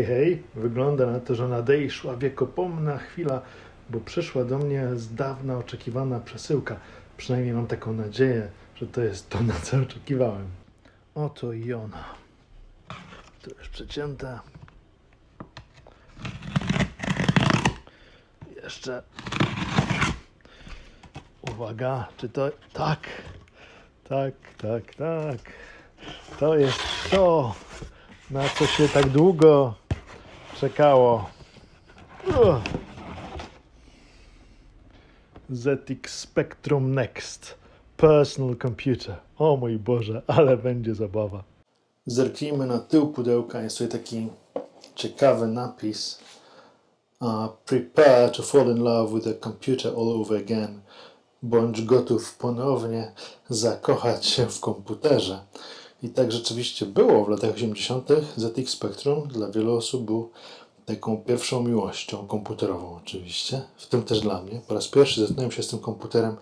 Hej, hej, wygląda na to, że nadejszła wiekopomna chwila, bo przyszła do mnie z dawna oczekiwana przesyłka. Przynajmniej mam taką nadzieję, że to jest to, na co oczekiwałem. Oto i ona. Tu już przecięta. Jeszcze. Uwaga, czy to. Tak, tak, tak, tak. To jest to na co się tak długo czekało. ZX Spectrum Next Personal Computer. O mój Boże, ale będzie zabawa. Zerknijmy na tył pudełka. Jest tutaj taki ciekawy napis. Uh, prepare to fall in love with a computer all over again. Bądź gotów ponownie zakochać się w komputerze. I tak rzeczywiście było w latach 80. ZX Spectrum dla wielu osób był taką pierwszą miłością komputerową oczywiście, w tym też dla mnie. Po raz pierwszy zetknąłem się z tym komputerem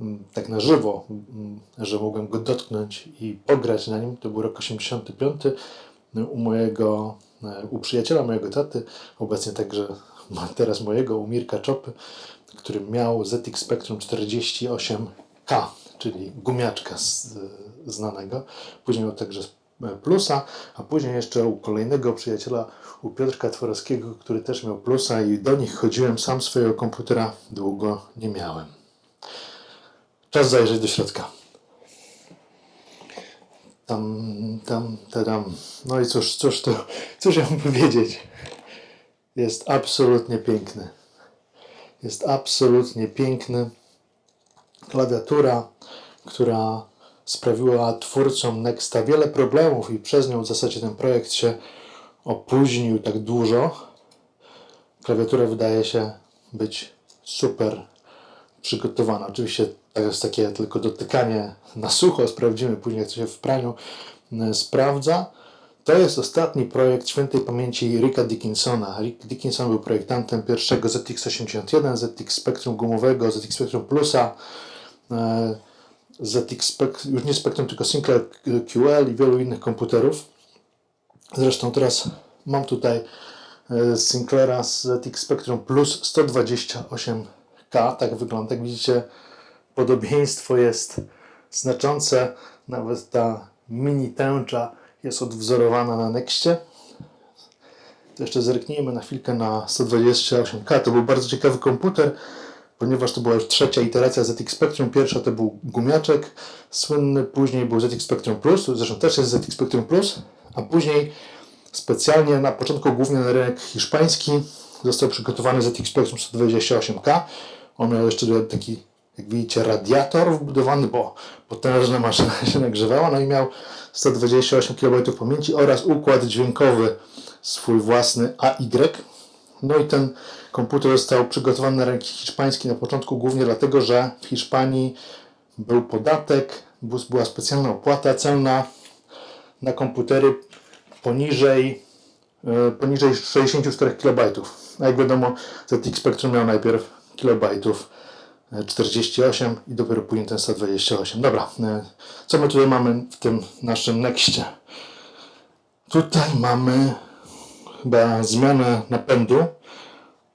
mm, tak na żywo, mm, że mogłem go dotknąć i pograć na nim. To był rok 85 u mojego, e, u przyjaciela mojego taty, obecnie także teraz mojego, u Mirka Czopy, który miał ZX Spectrum 48K, czyli gumiaczka z, znanego. Później miał także plusa, a później jeszcze u kolejnego przyjaciela, u Piotrka Tworowskiego, który też miał plusa i do nich chodziłem. Sam swojego komputera długo nie miałem. Czas zajrzeć do środka. Tam, tam, tadam. No i cóż, cóż to, cóż ja mam powiedzieć? Jest absolutnie piękny. Jest absolutnie piękny. Klawiatura, która sprawiła twórcom Nexta wiele problemów i przez nią w zasadzie ten projekt się opóźnił tak dużo. Klawiatura wydaje się być super przygotowana. Oczywiście to jest takie tylko dotykanie na sucho, sprawdzimy później, jak to się w praniu e, sprawdza. To jest ostatni projekt świętej pamięci Ricka Dickinsona. Rick Dickinson był projektantem pierwszego ZX81, ZX Spectrum gumowego, ZX Spectrum Plusa, e, ZX już nie Spectrum, tylko Sinclair QL i wielu innych komputerów. Zresztą teraz mam tutaj e, Sinclaira ZX Spectrum Plus 128K, tak wygląda. Jak widzicie, podobieństwo jest znaczące. Nawet ta mini tęcza jest odwzorowana na Nexcie. To jeszcze zerknijmy na chwilkę na 128K. To był bardzo ciekawy komputer, ponieważ to była już trzecia iteracja ZX Spectrum. Pierwsza to był gumiaczek słynny, później był ZX Spectrum Plus, zresztą też jest ZX Spectrum Plus, a później specjalnie na początku głównie na rynek hiszpański został przygotowany ZX Spectrum 128K. On miał jeszcze taki, jak widzicie, radiator wbudowany, bo potężna maszyna się nagrzewała, no i miał 128 KB pamięci oraz układ dźwiękowy swój własny AY. No i ten komputer został przygotowany na rynek hiszpański na początku głównie dlatego, że w Hiszpanii był podatek, była specjalna opłata celna na komputery poniżej, e, poniżej 64 KB. A jak wiadomo, ZX Spectrum miał najpierw kilobajtów e, 48 i dopiero później ten 128. Dobra, e, co my tutaj mamy w tym naszym Nexcie? Tutaj mamy chyba zmianę napędu.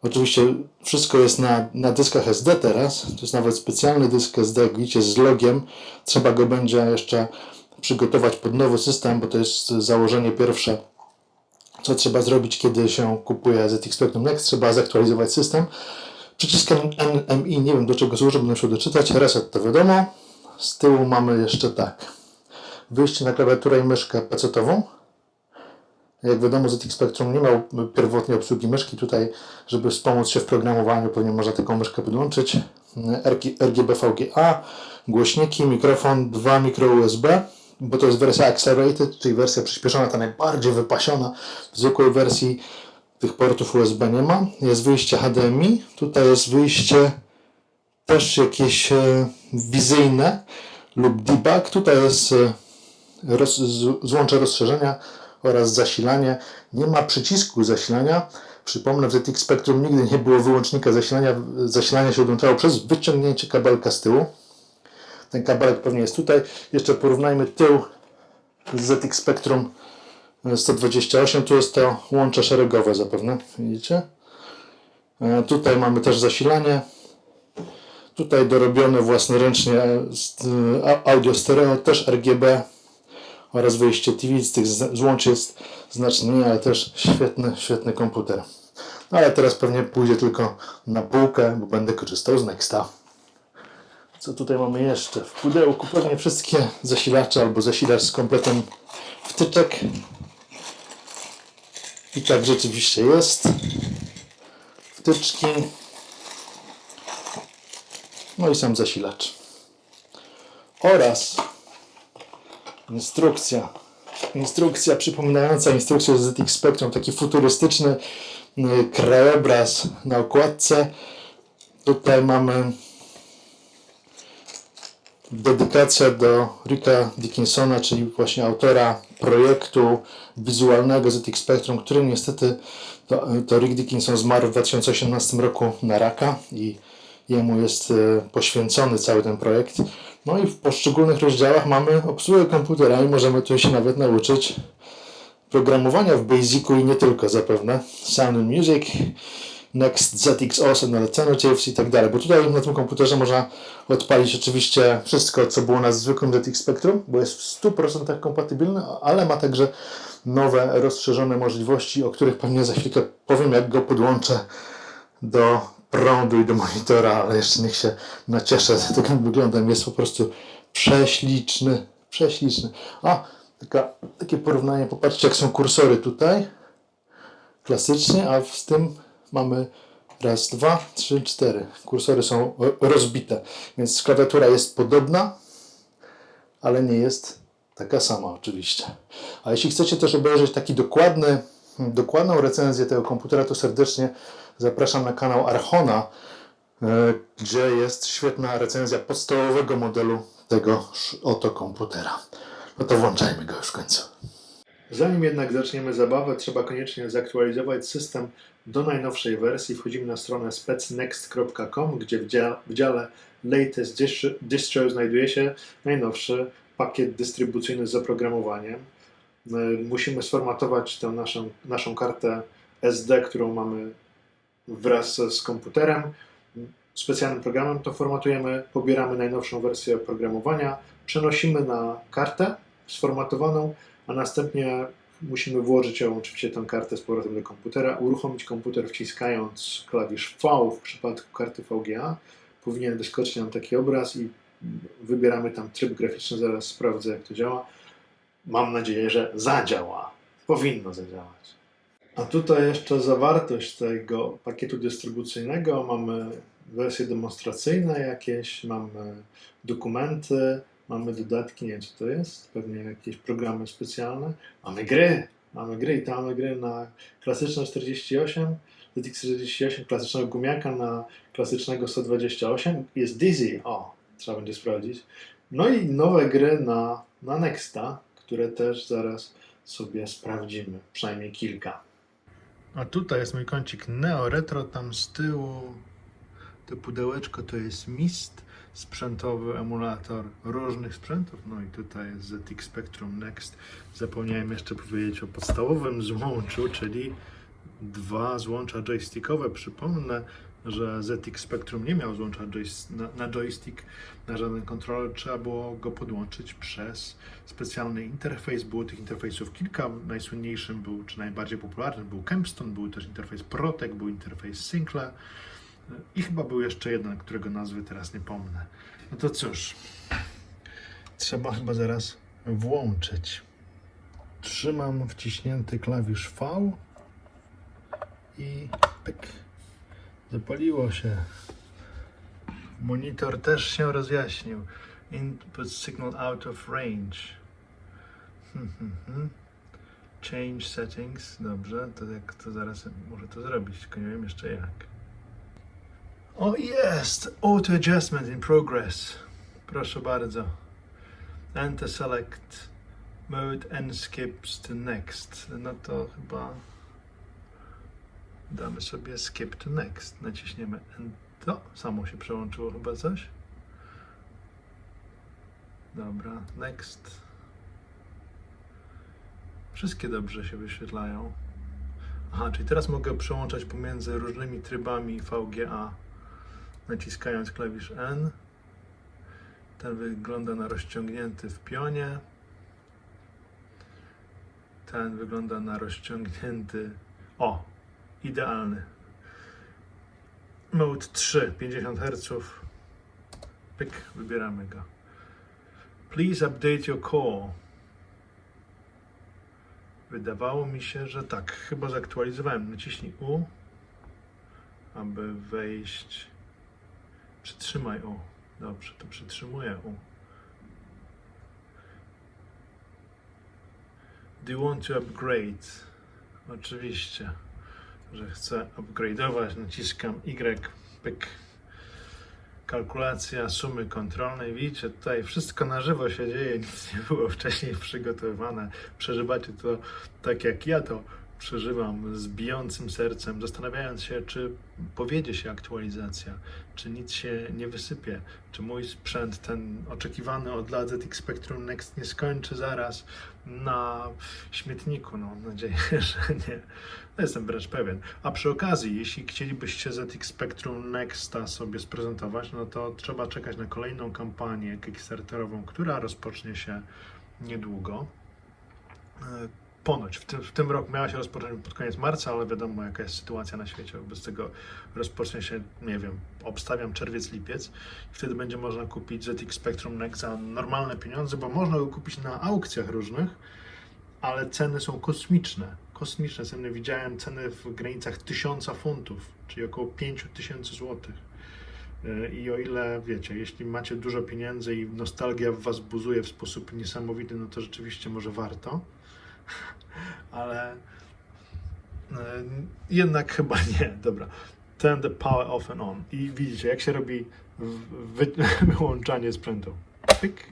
Oczywiście wszystko jest na, na dyskach SD teraz. To jest nawet specjalny dysk SD, widzicie, z logiem. Trzeba go będzie jeszcze przygotować pod nowy system, bo to jest założenie pierwsze. Co trzeba zrobić, kiedy się kupuje ZX Spectrum Next? Trzeba zaktualizować system. Przyciskiem NMI, nie wiem do czego służy, będę musiał doczytać. Reset to wiadomo. Z tyłu mamy jeszcze tak. Wyjście na klawiaturę i myszkę PC-ową. Jak wiadomo, ZX Spectrum nie miał pierwotnej obsługi myszki. Tutaj, żeby wspomóc się w programowaniu, pewnie można taką myszkę podłączyć. RG- RGB VGA, głośniki, mikrofon, dwa mikro USB, bo to jest wersja Accelerated, czyli wersja przyspieszona, ta najbardziej wypasiona. W zwykłej wersji tych portów USB nie ma. Jest wyjście HDMI. Tutaj jest wyjście też jakieś e, wizyjne lub debug. Tutaj jest e, roz, złącze rozszerzenia oraz zasilanie. Nie ma przycisku zasilania. Przypomnę, w ZX Spectrum nigdy nie było wyłącznika zasilania. Zasilanie się odłączało przez wyciągnięcie kabelka z tyłu. Ten kabelek pewnie jest tutaj. Jeszcze porównajmy tył z ZX Spectrum 128. Tu jest to łącze szeregowe zapewne. Widzicie? E, Tutaj mamy też zasilanie. Tutaj dorobione własnoręcznie e, a- audio stereo, też RGB oraz wyjście TV. Z tych z- złącz jest znacznie mniej, ale też świetny, świetny komputer. No ale teraz pewnie pójdzie tylko na półkę, bo będę korzystał z Nexta. Co tutaj mamy jeszcze? W pudełku pewnie wszystkie zasilacze albo zasilacz z kompletem wtyczek. I tak rzeczywiście jest. Wtyczki. No i sam zasilacz. Oraz instrukcja. Instrukcja przypominająca instrukcję ZX Spectrum. Taki futurystyczny y, krajobraz na okładce. Tutaj mamy dedykacja do Ricka Dickinsona, czyli właśnie autora projektu wizualnego ZX Spectrum, który niestety to, to Rick Dickinson zmarł w 2018 roku na raka i jemu jest e, poświęcony cały ten projekt. No i w poszczególnych rozdziałach mamy obsługę komputera i możemy tu się nawet nauczyć programowania w Basicu i nie tylko zapewne. Sound and Music, Next ZX Awesome Alternatives i tak dalej. Bo tutaj na tym komputerze można odpalić oczywiście wszystko, co było na zwykłym ZX Spectrum, bo jest w 100% kompatybilny, ale ma także nowe, rozszerzone możliwości, o których pewnie za chwilkę powiem, jak go podłączę do prądu i do monitora, ale jeszcze niech się nacieszę takim wyglądem. Jest po prostu prześliczny, prześliczny. A, taka, takie porównanie, popatrzcie jak są kursory tutaj, klasycznie, a z tym mamy raz, dwa, trzy, cztery. Kursory są ro- rozbite, więc klawiatura jest podobna, ale nie jest taka sama oczywiście. A jeśli chcecie też obejrzeć taki dokładny, dokładną recenzję tego komputera, to serdecznie zapraszam na kanał Archona, e, gdzie jest świetna recenzja podstawowego modelu tego oto komputera. No to włączajmy go już w końcu. Zanim jednak zaczniemy zabawę, trzeba koniecznie zaktualizować system do najnowszej wersji. Wchodzimy na stronę specnext.com, gdzie w w dziale Latest Distro znajduje się najnowszy pakiet dystrybucyjny z oprogramowaniem. Musimy sformatować tę naszą, naszą kartę SD, którą mamy wraz z komputerem. Specjalnym programem to formatujemy, pobieramy najnowszą wersję oprogramowania, przenosimy na kartę sformatowaną, a następnie musimy włożyć ją, oczywiście tę kartę z powrotem do komputera, uruchomić komputer wciskając klawisz V w przypadku karty VGA. Powinien wyskoczyć nam taki obraz i wybieramy tam tryb graficzny, zaraz sprawdzę jak to działa. Mam nadzieję, że zadziała. Powinno zadziałać. A tutaj jeszcze zawartość tego pakietu dystrybucyjnego. Mamy wersje demonstracyjne jakieś, mamy dokumenty, mamy dodatki, nie wiem co to jest, pewnie jakieś programy specjalne. Mamy gry, mamy gry i tam mamy gry na klasyczne 48, ZX48, klasycznego gumiaka na klasycznego 128. Jest Dizzy, o, trzeba będzie sprawdzić. No i nowe gry na, na Nexta, które też zaraz sobie sprawdzimy, przynajmniej kilka. A tutaj jest mój kącik Neo Retro, tam z tyłu to pudełeczko to jest MIST, sprzętowy emulator różnych sprzętów. No i tutaj jest ZX Spectrum Next. Zapomniałem jeszcze powiedzieć o podstawowym złączu, czyli dwa złącza joystickowe. Przypomnę, że ZX Spectrum nie miał złącza na, joystick, na żaden kontroler. Trzeba było go podłączyć przez specjalny interfejs. Było tych interfejsów kilka. Najsłynniejszym był, czy najbardziej popularnym był Kempston, był też interfejs Protec, był interfejs Syncla i chyba był jeszcze jeden, którego nazwy teraz nie pomnę. No to cóż, trzeba chyba zaraz włączyć. Trzymam wciśnięty klawisz V i pyk. Zapaliło się. Monitor też się rozjaśnił. Input signal out of range. Hmm, hmm, hmm. Change settings, dobrze, to jak to zaraz muszę to zrobić, tylko nie wiem jeszcze jak. O jest! Auto adjustment in progress. Proszę bardzo. Enter select mode and skips to next. No to chyba damy sobie skip to next. Naciśniemy Enter. To samo się przełączyło chyba coś. Dobra, next. Wszystkie dobrze się wyświetlają. Aha, czyli teraz mogę przełączać pomiędzy różnymi trybami VGA naciskając klawisz N. Ten wygląda na rozciągnięty w pionie. Ten wygląda na rozciągnięty. O, idealny. Mode 3, 50 Hz. Pyk, wybieramy go. Please update your call. Wydawało mi się, że tak. Chyba zaktualizowałem. Naciśnij U, aby wejść. Przytrzymaj U. Dobrze, to przytrzymuję U. Do you want to upgrade? Oczywiście, że chcę upgrade'ować. Naciskam Y, pyk. Kalkulacja sumy kontrolnej. Widzicie, tutaj wszystko na żywo się dzieje, nic nie było wcześniej przygotowane. Przeżywacie to tak jak ja to przeżywam z bijącym sercem, zastanawiając się, czy powiedzie się aktualizacja, czy nic się nie wysypie, czy mój sprzęt, ten oczekiwany od lat ZX Spectrum Next nie skończy zaraz na śmietniku. No, mam nadzieję, że nie. No, jestem wręcz pewien. A przy okazji, jeśli chcielibyście ZX Spectrum Nexta sobie sprezentować, no to trzeba czekać na kolejną kampanię Kickstarterową, która rozpocznie się niedługo. Ponoć w tym, w tym roku miała się rozpocząć pod koniec marca, ale wiadomo jaka jest sytuacja na świecie. Wobec tego rozpocznie się, nie wiem, obstawiam czerwiec, lipiec. Wtedy będzie można kupić ZX Spectrum Next za normalne pieniądze, bo można go kupić na aukcjach różnych, ale ceny są kosmiczne. Kosmiczne ceny. Widziałem ceny w granicach 1000 funtów, czyli około 5000 złotych. Yy, I o ile wiecie, jeśli macie dużo pieniędzy i nostalgia w was buzuje w sposób niesamowity, no to rzeczywiście może warto ale e, jednak chyba nie. Dobra. Turn the power off and on. I widzicie, jak się robi wy, wyłączanie sprzętu. Pyk.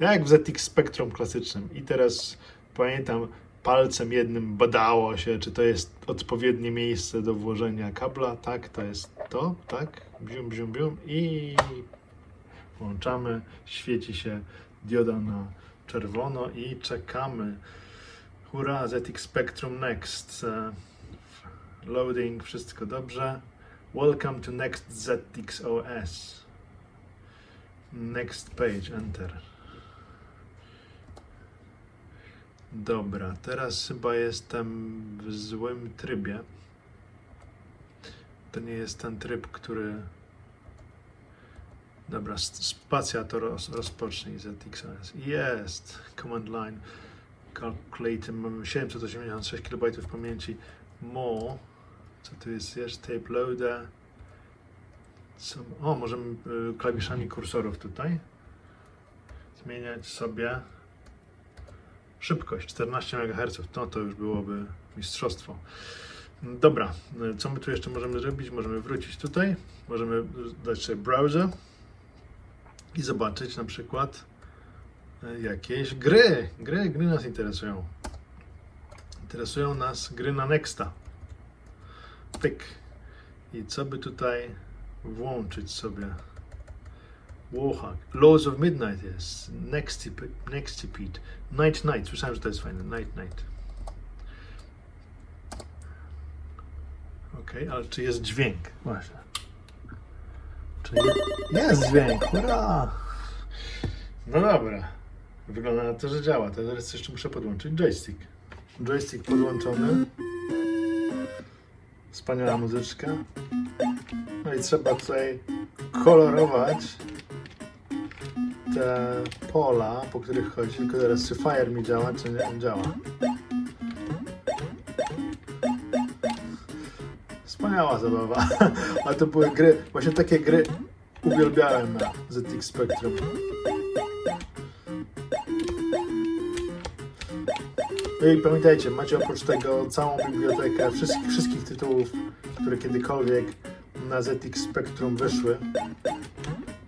Jak w ZX Spectrum klasycznym. I teraz pamiętam, palcem jednym badało się, czy to jest odpowiednie miejsce do włożenia kabla. Tak, to jest to, tak. Bium, bium, bium. I włączamy. Świeci się dioda na czerwono i czekamy. Hurra, ZX Spectrum Next. E, Loading, wszystko dobrze. Welcome to Next ZX OS. Next page, enter. Dobra, teraz chyba jestem w złym trybie. To nie jest ten tryb, który. Dobra, spacja to roz, rozpocznij ZXOS. Jest! Command line. Calculate. Mamy 786 KB pamięci. More. Co tu jest jeszcze? Tape loader. Co, o, możemy y, klawiszami kursorów tutaj zmieniać sobie szybkość 14 MHz. No to już byłoby mistrzostwo. Dobra, y, co my tu jeszcze możemy zrobić? Możemy wrócić tutaj, możemy dać sobie browser i zobaczyć na przykład e, jakieś gry. Gry, gry nas interesują. Interesują nas gry na Nexta. Pyk. I co by tutaj włączyć sobie? Warhack. Laws of Midnight jest. Nextipede. Night Night. Słyszałem, że to jest fajne. Night Night. Okej, ale czy jest dźwięk? Właśnie. Czy je- jest dźwięk? Hurra! No dobra. Wygląda na to, że działa. Teraz jeszcze muszę podłączyć joystick. Joystick podłączony. Wspaniała muzyczka. No i trzeba tutaj kolorować te pola, po których chodzi. Tylko teraz czy fire mi działa, czy nie działa. Wspaniała zabawa. A to były gry, właśnie takie gry uwielbiałem na ZX Spectrum. No i pamiętajcie, macie oprócz tego całą bibliotekę wszystkich, wszystkich tytułów, które kiedykolwiek na ZX Spectrum wyszły.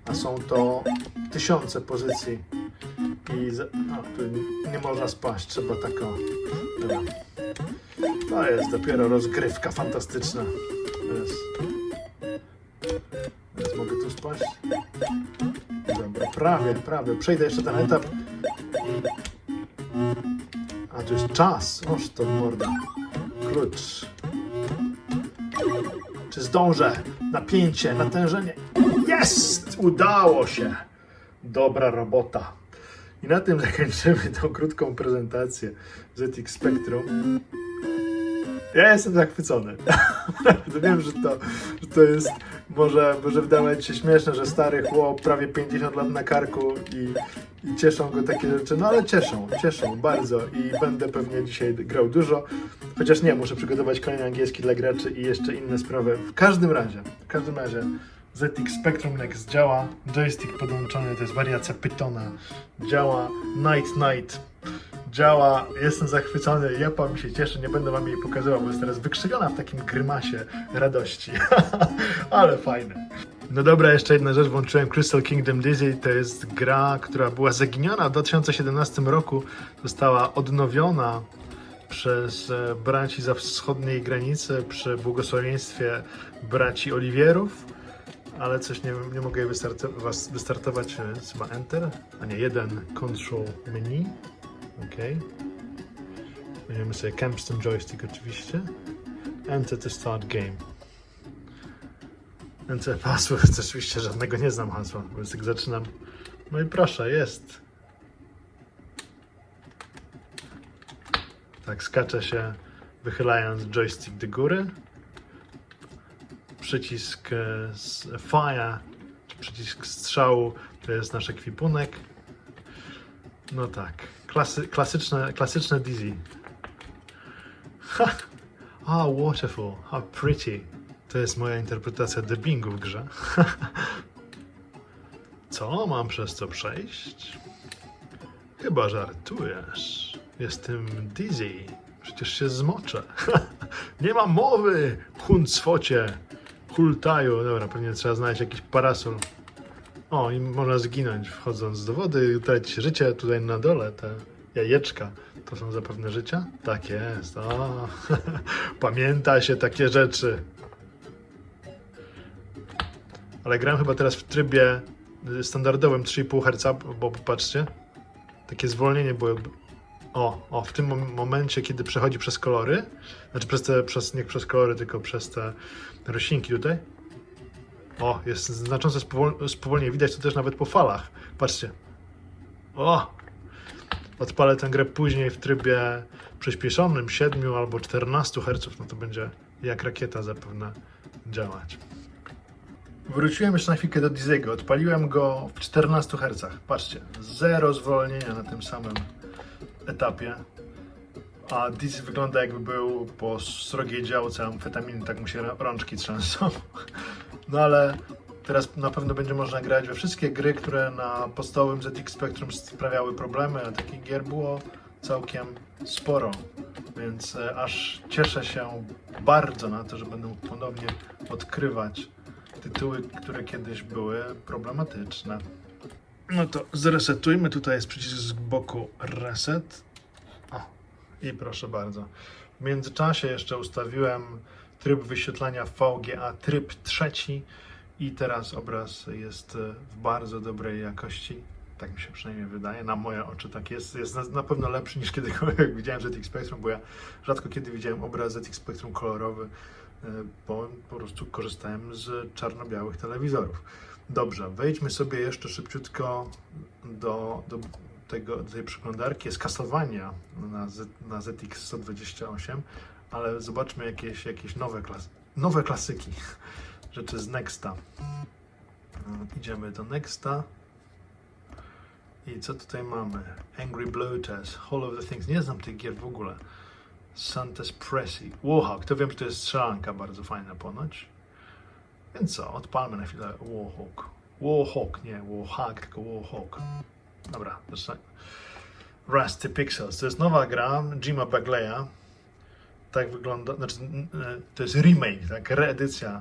A są to tysiące pozycji. I z... no, tu nie można spaść, trzeba tak. Dobra. To jest dopiero rozgrywka fantastyczna. Teraz, teraz mogę tu spaść. Dobra, prawie, prawie. Przejdę jeszcze ten etap. A tu jest czas. Oż to morda. Klucz. Czy zdążę? Napięcie, natężenie. Jest! Udało się! Dobra robota. I na tym zakończymy tą krótką prezentację ZX Spectrum. Ja jestem zachwycony. Wiem, że to, że to jest, może, może wydawać się śmieszne, że stary chłop, prawie 50 lat na karku i, i cieszą go takie rzeczy, no ale cieszą, cieszą bardzo i będę pewnie dzisiaj grał dużo, chociaż nie, muszę przygotować kolejny angielski dla graczy i jeszcze inne sprawy. W każdym razie, w każdym razie ZX Spectrum Next działa, joystick podłączony, to jest wariacja Pythona, działa. Night Night, działa, jestem zachwycony, Japa mi się cieszy, nie będę wam jej pokazywał, bo jest teraz wykrzywiona w takim grymasie radości, ale fajne. No dobra, jeszcze jedna rzecz, włączyłem Crystal Kingdom Dizzy, to jest gra, która była zaginiona w 2017 roku, została odnowiona przez e, braci za wschodniej granicy przy błogosławieństwie braci Oliwierów, ale coś nie, nie mogę jej wystarto- was- wystartować, e, chyba Enter, a nie jeden. Control Menu, ok. Weźmiemy sobie Campston Joystick oczywiście, Enter to start game. Enter password, oczywiście żadnego nie znam hasła, więc tak zaczynam. No i proszę, jest. Tak, skacze się wychylając joystick do góry. Przycisk e, s- fire, przycisk strzału to jest nasz ekwipunek. No tak, klasy, klasyczne, klasyczne Dizzy. Ah, waterfall, how pretty. To jest moja interpretacja dubbingu w grze. Co, mam przez to przejść? Chyba żartujesz. Jestem dizzy. Przecież się zmoczę. Nie mam mowy! Huncwocie! Hultaju. Dobra, pewnie trzeba znaleźć jakiś parasol. O, i można zginąć wchodząc do wody, tracić życie. Tutaj na dole te jajeczka to są zapewne życia? Tak jest. O, pamięta się takie rzeczy. Ale gram chyba teraz w trybie standardowym 3,5 Hz, bo popatrzcie. Takie zwolnienie było. O, o, w tym mom- momencie, kiedy przechodzi przez kolory, znaczy przez te, przez, nie przez kolory, tylko przez te roślinki tutaj. O, jest znaczące spowol- spowolnienie, widać to też nawet po falach. Patrzcie. O! Odpalę tę grę później w trybie przyspieszonym, 7 albo 14 Hz, no to będzie jak rakieta zapewne działać. Wróciłem jeszcze na chwilkę do Dizego. Odpaliłem go w 14 Hz. Patrzcie, zero zwolnienia na tym samym etapie. A Dizy wygląda jakby był po srogiej działce amfetaminy, tak mu się rączki trzęsą. No ale teraz na pewno będzie można grać we wszystkie gry, które na podstawowym ZX Spectrum sprawiały problemy, a takich gier było całkiem sporo. Więc e, aż cieszę się bardzo na to, że będę ponownie odkrywać tytuły, które kiedyś były problematyczne. No to zresetujmy. Tutaj jest przycisk z boku reset. I proszę bardzo. W międzyczasie jeszcze ustawiłem tryb wyświetlania VGA, tryb trzeci i teraz obraz jest w bardzo dobrej jakości. Tak mi się przynajmniej wydaje, na moje oczy tak jest. Jest na, na pewno lepszy niż kiedykolwiek widziałem ZX Spectrum, bo ja rzadko kiedy widziałem obraz ZX Spectrum kolorowy, e, bo po prostu korzystałem z czarno-białych telewizorów. Dobrze, wejdźmy sobie jeszcze szybciutko do, do, tego, do tej przeglądarki. Jest Castlevania na, Z, na ZX 128, ale zobaczmy jakieś, jakieś nowe, klas, nowe klasyki, rzeczy z Nexta. Idziemy do Nexta. I co tutaj mamy? Angry Blue Test, Hall of the Things. Nie znam tych gier w ogóle. Santa's Pressy. Warhawk, to wiem, że to jest strzelanka bardzo fajna ponoć. Więc co, odpalmy na chwilę Warhawk. Warhawk, nie Warhawk, tylko Warhawk. Dobra, zacznę. Rusty Pixels. To jest nowa gra Jima Bagleya. Tak wygląda, znaczy n- to jest remake, tak, reedycja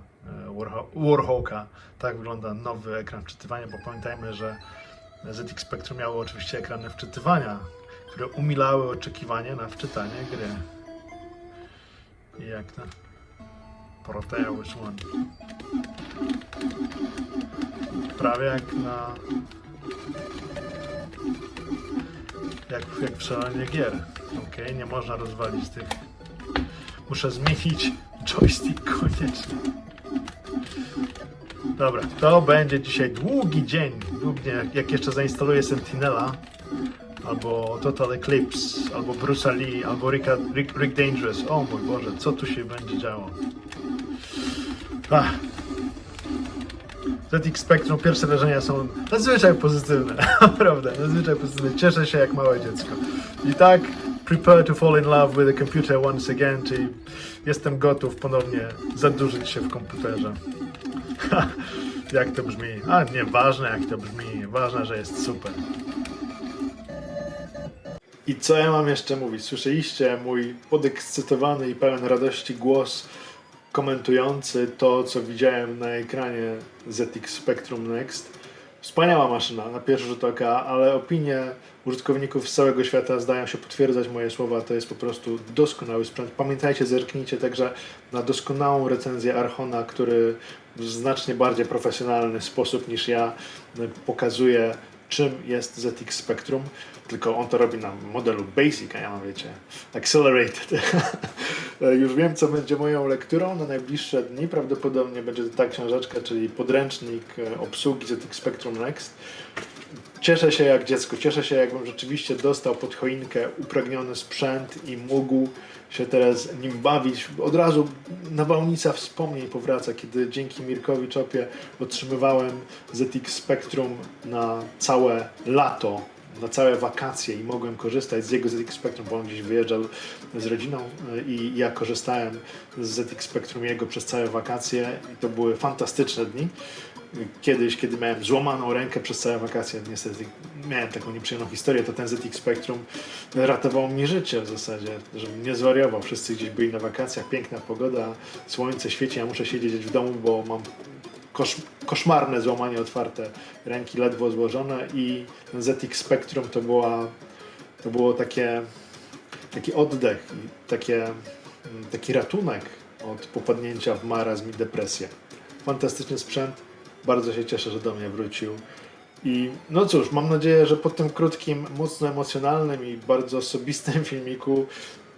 e, Warhawka. Tak wygląda nowy ekran wczytywania, bo pamiętajmy, że ZX Spectrum miało oczywiście ekrany wczytywania, które umilały oczekiwanie na wczytanie gry. I jak to? Proteus One. Prawie jak na jak, jak w szalenie gier. Okej, nie można rozwalić tych. Muszę zmienić joystick koniecznie. Dobra, to będzie dzisiaj długi dzień. Długi dzień. Jak, jak jeszcze zainstaluję Sentinela, albo Total Eclipse, albo Bruce'a Lee, albo Ricka, Rick, Rick Dangerous. O mój Boże, co tu się będzie działo? Ach. ZX Spectrum, pierwsze wrażenia są nadzwyczaj pozytywne, naprawdę, nadzwyczaj pozytywne. Cieszę się jak małe dziecko. I tak, prepare to fall in love with a computer once again, czyli jestem gotów ponownie zadłużyć się w komputerze. jak to brzmi? A nie, ważne jak to brzmi, ważne, że jest super. I co ja mam jeszcze mówić? Słyszeliście mój podekscytowany i pełen radości głos komentujący to, co widziałem na ekranie ZX Spectrum Next. Wspaniała maszyna na pierwszy rzut oka, ale opinie użytkowników z całego świata zdają się potwierdzać moje słowa. To jest po prostu doskonały sprzęt. Pamiętajcie, zerknijcie także na doskonałą recenzję Archona, który w znacznie bardziej profesjonalny sposób niż ja y, pokazuje czym jest ZX Spectrum, tylko on to robi na modelu Basic, a ja mam, wiecie, Accelerated. Już wiem, co będzie moją lekturą na najbliższe dni. Prawdopodobnie będzie to ta książeczka, czyli podręcznik e, obsługi ZX Spectrum Next. Cieszę się jak dziecko, cieszę się jakbym rzeczywiście dostał pod choinkę upragniony sprzęt i mógł się teraz nim bawić. Od razu nawałnica wspomnień powraca, kiedy dzięki Mirkowi Czopie otrzymywałem ZX Spectrum na całe lato, na całe wakacje i mogłem korzystać z jego ZX Spectrum, bo on gdzieś wyjeżdżał z rodziną y, i ja korzystałem z ZX Spectrum jego przez całe wakacje i to były fantastyczne dni kiedyś, kiedy miałem złamaną rękę przez całe wakacje, niestety miałem taką nieprzyjemną historię, to ten ZX Spectrum ratował mi życie w zasadzie, żebym nie zwariował. Wszyscy gdzieś byli na wakacjach, piękna pogoda, słońce świeci, ja muszę siedzieć w domu, bo mam kosz, koszmarne złamanie otwarte, ręki ledwo złożone i ten ZX Spectrum to była to było takie taki oddech i takie, mm, taki ratunek od popadnięcia w marazm i depresję. Fantastyczny sprzęt, bardzo się cieszę, że do mnie wrócił. I no cóż, mam nadzieję, że po tym krótkim, mocno emocjonalnym i bardzo osobistym filmiku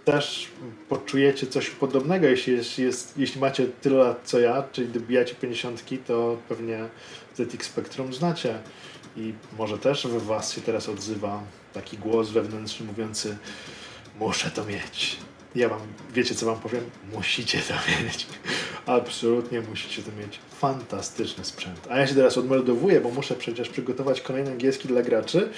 też poczujecie coś podobnego, jeśli, jest, jest, jeśli macie tyle lat co ja, czyli dobijacie 50, to pewnie ZX Spectrum znacie. I może też w Was się teraz odzywa taki głos wewnętrzny mówiący muszę to mieć. Ja wam, wiecie co wam powiem? Musicie to mieć. Absolutnie musicie to mieć. Fantastyczny sprzęt. A ja się teraz odmeldowuję, bo muszę przecież przygotować kolejne angielski dla graczy,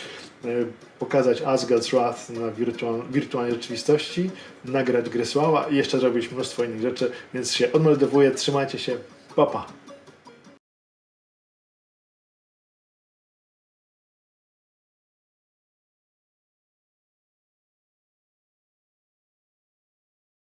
yy, pokazać Asgard's Wrath na wirtual, wirtualnej rzeczywistości, nagrać gry Sława i jeszcze zrobić mnóstwo innych rzeczy, więc się odmeldowuję. Trzymajcie się. Pa, pa.